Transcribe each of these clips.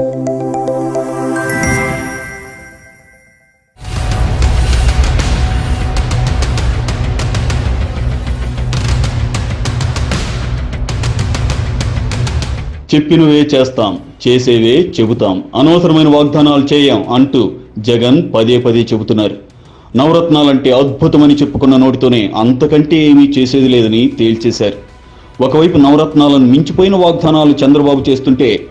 చెప్పినవే చేస్తాం చేసేవే చెబుతాం. అనవసరమైన వాగ్దానాలు చేయం అంటూ జగన్ పదే పదే చెబుతున్నారు. నవరత్నాలంటే అద్భుతమని చెప్పుకున్న నోటితోనే అంతకంటే ఏమీ చేసేది లేదని తేల్చేశారు. ఒకవైపు నవరత్నాలను మించిపోయిన వాగ్దానాలు చంద్రబాబు చేస్తుంటే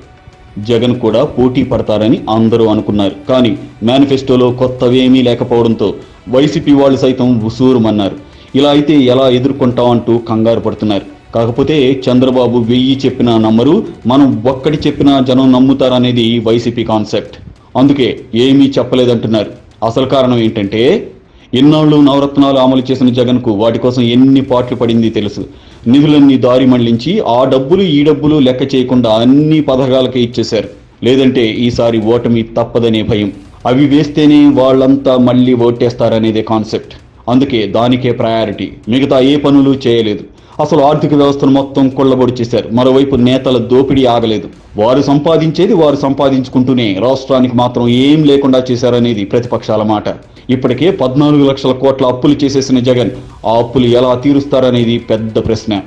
జగన్ కూడా పోటీ పడతారని అందరూ అనుకున్నారు. కానీ మేనిఫెస్టోలో కొత్తవేమీ లేకపోవడంతో వైసీపీ వాళ్ళు సైతం ఉసూరుమన్నారు. ఇలా అయితే ఎలా ఎదుర్కొంటాం అంటూ కంగారు పడుతున్నారు. కాకపోతే చంద్రబాబు వెయ్యి చెప్పినా నమ్మరు మనం ఒక్కటి చెప్పినా జనం నమ్ముతారనేది వైసీపీ కాన్సెప్ట్. అందుకే ఏమీ చెప్పలేదంటున్నారు. అసలు కారణం ఏంటంటే ఎన్నాళ్ళు నవరత్నాలు అమలు చేసిన జగన్కు వాటి కోసం ఎన్ని పాట్లు పడింది తెలుసు. నిధులన్నీ దారి మళ్ళించి ఆ డబ్బులు ఈ డబ్బులు లెక్క చేయకుండా అన్ని పథకాలకే ఇచ్చేశారు. లేదంటే ఈసారి ఓటమి తప్పదనే భయం. అవి వేస్తేనే వాళ్ళంతా మళ్ళీ ఓటేస్తారనేదే కాన్సెప్ట్. అందుకే దానికే ప్రయారిటీ. మిగతా ఏ పనులు చేయలేదు. అసలు ఆర్థిక వ్యవస్థను మొత్తం కొల్లబొడి చేశారు. మరోవైపు నేతల దోపిడీ ఆగలేదు. వారు సంపాదించేది వారు సంపాదించుకుంటూనే రాష్ట్రానికి మాత్రం ఏం లేకుండా చేశారనేది ప్రతిపక్షాల మాట. ఇప్పటికే పద్నాలుగు లక్షల కోట్ల అప్పులు చేసేసిన జగన్ ఆ అప్పులు ఎలా తీరుస్తారనేది పెద్ద ప్రశ్న.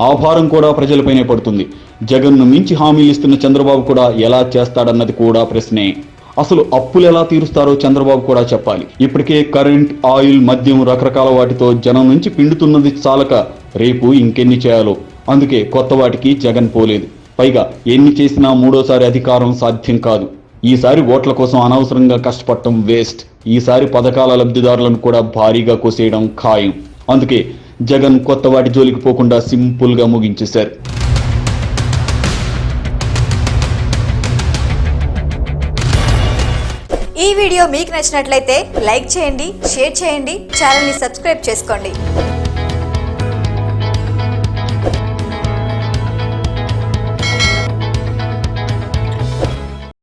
ఆ భారం కూడా ప్రజలపైనే పడుతుంది. జగన్ను మించి హామీలు ఇస్తున్న చంద్రబాబు కూడా ఎలా చేస్తాడన్నది కూడా ప్రశ్నే. అసలు అప్పులు ఎలా తీరుస్తారో చంద్రబాబు కూడా చెప్పాలి. ఇప్పటికే కరెంట్ ఆయిల్ మద్యం రకరకాల వాటితో జనం నుంచి పిండుతున్నది చాలక రేపు ఇంకెన్ని చేయాలో. అందుకే కొత్త వాటికి జగన్ పోలేదు. పైగా ఎన్ని చేసినా మూడోసారి అధికారం సాధ్యం కాదు. ఈసారి ఓట్ల కోసం అనవసరంగా కష్టపడటం వేస్ట్. ఈసారి పథకాల లబ్ధిదారులను కూడా భారీగా కోసేయడం ఖాయం. అందుకే జగన్ కొత్త వాటి జోలికి పోకుండా సింపుల్గా ముగించేశారు. ఈ వీడియో మీకు నచ్చినట్లయితే లైక్ చేయండి షేర్ చేయండి ఛానల్ని సబ్స్క్రైబ్ చేసుకోండి.